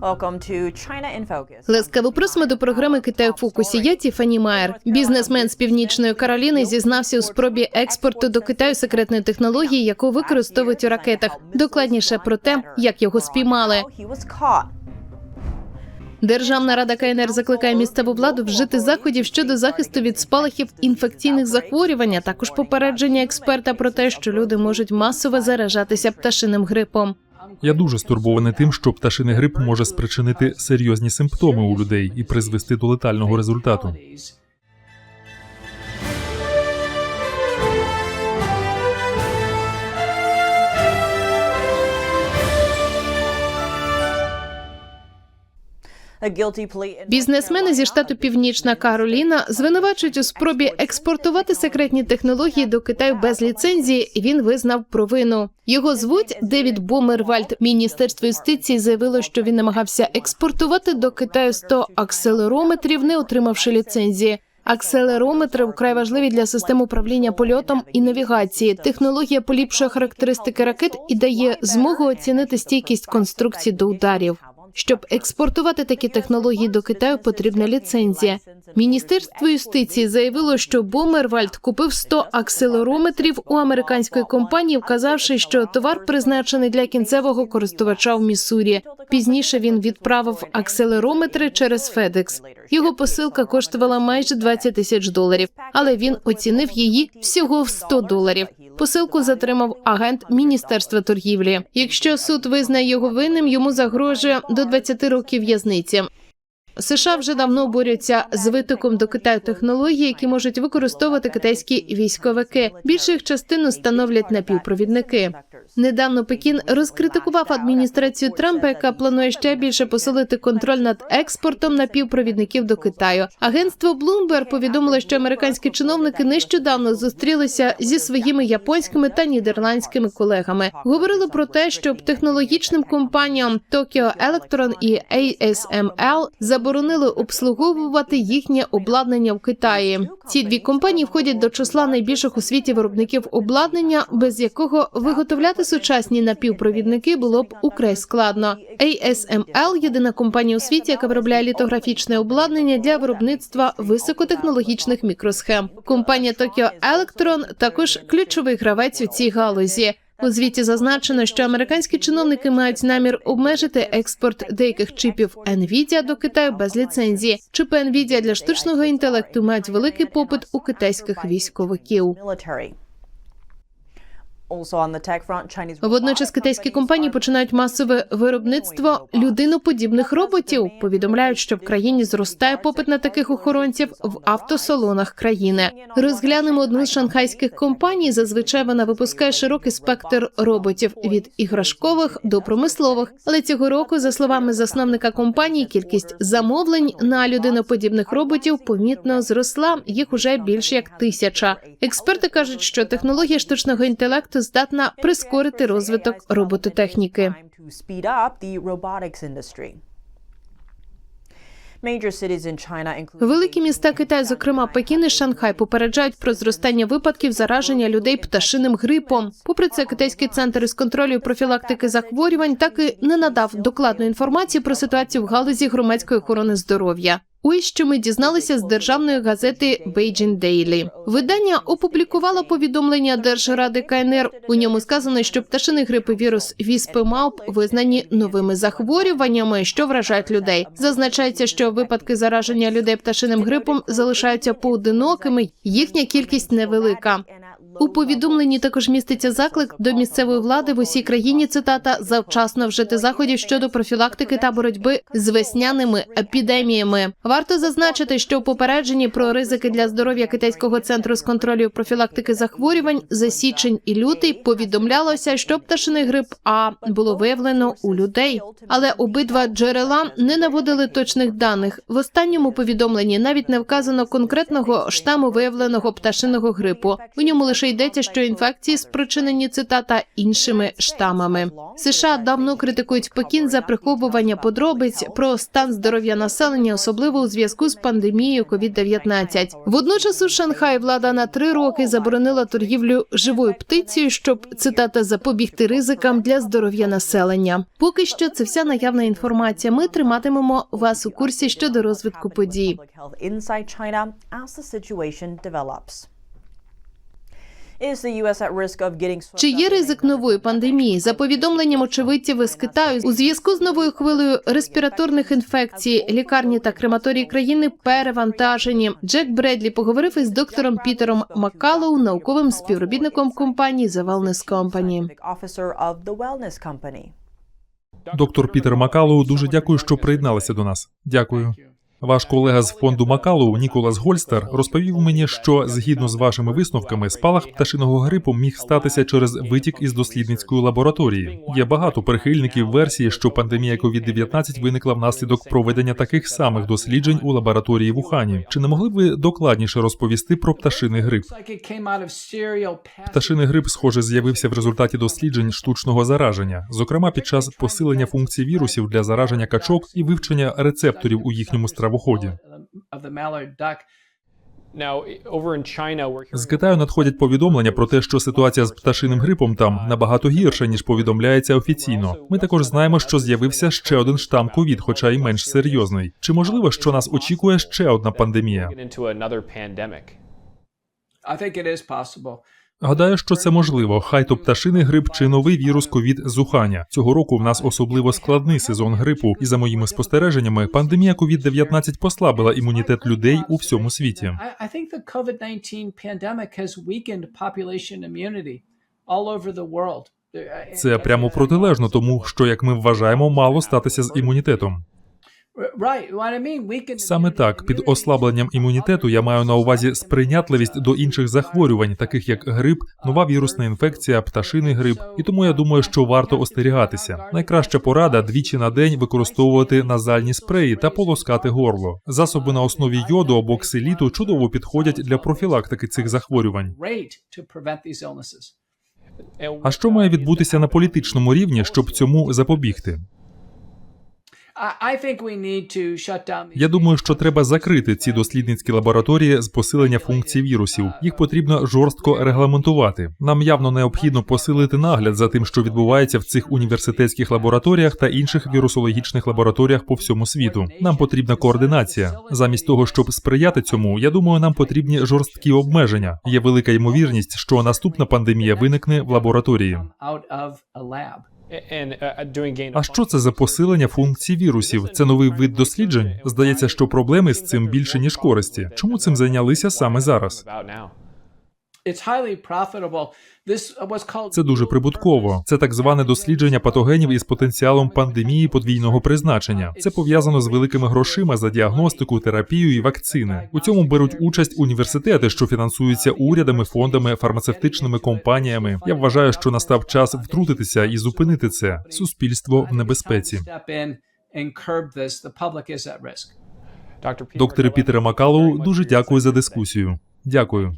Welcome to China просимо до програми Китай у фокусі. Я Тіфані Майер. Бізнесмен з північної Кароліни зізнався у спробі експорту до Китаю секретної технології, яку використовують у ракетах. Докладніше про те, як його спіймали. Державна рада КНР закликає місцеву владу вжити заходів щодо захисту від спалахів інфекційних захворювань, а також попередження експерта про те, що люди можуть масово заражатися пташиним грипом. Я дуже стурбований тим, що пташиний грип може спричинити серйозні симптоми у людей і призвести до летального результату. Бізнесмени зі штату Північна Кароліна звинувачують у спробі експортувати секретні технології до Китаю без ліцензії. Він визнав провину. Його звуть Девід Бомервальд. Міністерство юстиції заявило, що він намагався експортувати до Китаю 100 акселерометрів, не отримавши ліцензії. Акселерометри вкрай важливі для систем управління польотом і навігації. Технологія поліпшує характеристики ракет і дає змогу оцінити стійкість конструкцій до ударів. Щоб експортувати такі технології до Китаю, потрібна ліцензія. Міністерство юстиції заявило, що Бомервальд купив 100 акселерометрів у американської компанії, вказавши, що товар призначений для кінцевого користувача в Міссурі. Пізніше він відправив акселерометри через FedEx. Його посилка коштувала майже 20 тисяч доларів, але він оцінив її всього в 100 доларів. Посилку затримав агент міністерства торгівлі. Якщо суд визнає його винним, йому загрожує до 20 років в'язниці. США вже давно борються з витоком до Китаю технологій, які можуть використовувати китайські військовики. Більшу їх частину становлять напівпровідники. Недавно Пекін розкритикував адміністрацію Трампа, яка планує ще більше посилити контроль над експортом напівпровідників до Китаю. Агентство Bloomberg повідомило, що американські чиновники нещодавно зустрілися зі своїми японськими та нідерландськими колегами. Говорили про те, щоб технологічним компаніям Tokyo Electron і ASML заборонили обслуговувати їхнє обладнання в Китаї. Ці дві компанії входять до числа найбільших у світі виробників обладнання, без якого виготовляти сучасні напівпровідники було б украй складно. ASML – єдина компанія у світі, яка виробляє літографічне обладнання для виробництва високотехнологічних мікросхем. Компанія Tokyo Electron також ключовий гравець у цій галузі. У звіті зазначено, що американські чиновники мають намір обмежити експорт деяких чипів NVIDIA до Китаю без ліцензії. Чипи NVIDIA для штучного інтелекту мають великий попит у китайських військовиків. Водночас китайські компанії починають масове виробництво людиноподібних роботів. Повідомляють, що в країні зростає попит на таких охоронців в автосалонах країни. Розглянемо одну з шанхайських компаній. Зазвичай вона випускає широкий спектр роботів від іграшкових до промислових. Але цього року, за словами засновника компанії, кількість замовлень на людиноподібних роботів помітно зросла. Їх уже більше як тисяча. Експерти кажуть, що технологія штучного інтелекту здатна прискорити розвиток робототехніки. Великі міста Китаю, зокрема Пекін і Шанхай, попереджають про зростання випадків зараження людей пташиним грипом. Попри це, китайський центр із контролю і профілактики захворювань так і не надав докладної інформації про ситуацію в галузі громадської охорони здоров'я. Ось що ми дізналися з державної газети Beijing Daily. Видання опублікувало повідомлення Держради КНР. У ньому сказано, що пташиний грип і вірус віспи мавп визнані новими захворюваннями, що вражають людей. Зазначається, що випадки зараження людей пташиним грипом залишаються поодинокими. Їхня кількість невелика. У повідомленні також міститься заклик до місцевої влади в усій країні. Цитата завчасно вжити заходів щодо профілактики та боротьби з весняними епідеміями. Варто зазначити, що у попередженні про ризики для здоров'я китайського центру з контролю профілактики захворювань за січень і лютий повідомлялося, що пташиний грип А було виявлено у людей, але обидва джерела не наводили точних даних. В останньому повідомленні навіть не вказано конкретного штаму виявленого пташиного грипу. У ньому лише йдеться, що інфекції спричинені цитата іншими штамами. США давно критикують Пекін за приховування подробиць про стан здоров'я населення, особливо у зв'язку з пандемією COVID-19. Водночас у Шанхаї влада на три роки заборонила торгівлю живою птицею, щоб цитата запобігти ризикам для здоров'я населення. Поки що це вся наявна інформація. Ми триматимемо вас у курсі щодо розвитку подій. Чи є ризик нової пандемії? За повідомленням очевидців із Китаю, у зв'язку з новою хвилею респіраторних інфекцій, лікарні та крематорії країни перевантажені. Джек Бредлі поговорив із доктором Пітером Маккалоу, науковим співробітником компанії The Wellness Company. scientific the wellness company. Доктор Пітер Макалоу, дуже дякую, що приєдналися до нас. Дякую. Ваш колега з фонду Макалоу Ніколас Гольстер розповів мені, що згідно з вашими висновками, спалах пташиного грипу міг статися через витік із дослідницької лабораторії. Є багато прихильників версії, що пандемія COVID-19 виникла внаслідок проведення таких самих досліджень у лабораторії в Ухані. Чи не могли б ви докладніше розповісти про пташиний грип? Пташиний грип, схоже, з'явився в результаті досліджень штучного зараження, зокрема під час посилення функцій вірусів для зараження качок і вивчення рецепторів у їхньому стравоході. China, we're З Китаю надходять повідомлення про те, що ситуація з пташиним грипом там набагато гірша ніж повідомляється офіційно. Ми також знаємо, що з'явився ще один штам ковід, хоча й менш серйозний. Чи можливо, що нас очікує ще одна пандемія? Гадаю, що це можливо. Хай то пташиний грип чи новий вірус ковід з Уханя. Цього року в нас особливо складний сезон грипу, і за моїми спостереженнями, пандемія COVID-19 послабила імунітет людей у всьому світі. 19 Це прямо протилежно тому, що як ми вважаємо, мало статися з імунітетом. Саме так, під ослабленням імунітету я маю на увазі сприйнятливість до інших захворювань, таких як грип, нова вірусна інфекція, пташиний грип. І тому я думаю, що варто остерігатися. Найкраща порада двічі на день використовувати назальні спреї та полоскати горло. Засоби на основі йоду або ксиліту чудово підходять для профілактики цих захворювань. А що має відбутися на політичному рівні, щоб цьому запобігти? Я думаю, що треба закрити ці дослідницькі лабораторії з посилення функцій вірусів. Їх потрібно жорстко регламентувати. Нам явно необхідно посилити нагляд за тим, що відбувається в цих університетських лабораторіях та інших вірусологічних лабораторіях по всьому світу. Нам потрібна координація. Замість того, щоб сприяти цьому, я думаю, нам потрібні жорсткі обмеження. Є велика ймовірність, що наступна пандемія виникне в лабораторії. Uh, gain А що це за посилення функцій вірусів? Це новий вид досліджень. Здається, що проблеми з цим більше ніж користі. Чому цим зайнялися саме зараз? Це дуже прибутково. Це так зване дослідження патогенів із потенціалом пандемії подвійного призначення. Це пов'язано з великими грошима за діагностику, терапію і вакцини. У цьому беруть участь університети, що фінансуються урядами, фондами, фармацевтичними компаніями. Я вважаю, що настав час втрутитися і зупинити це. Суспільство в небезпеці. you very Макалоу, дуже дякую за дискусію. Дякую.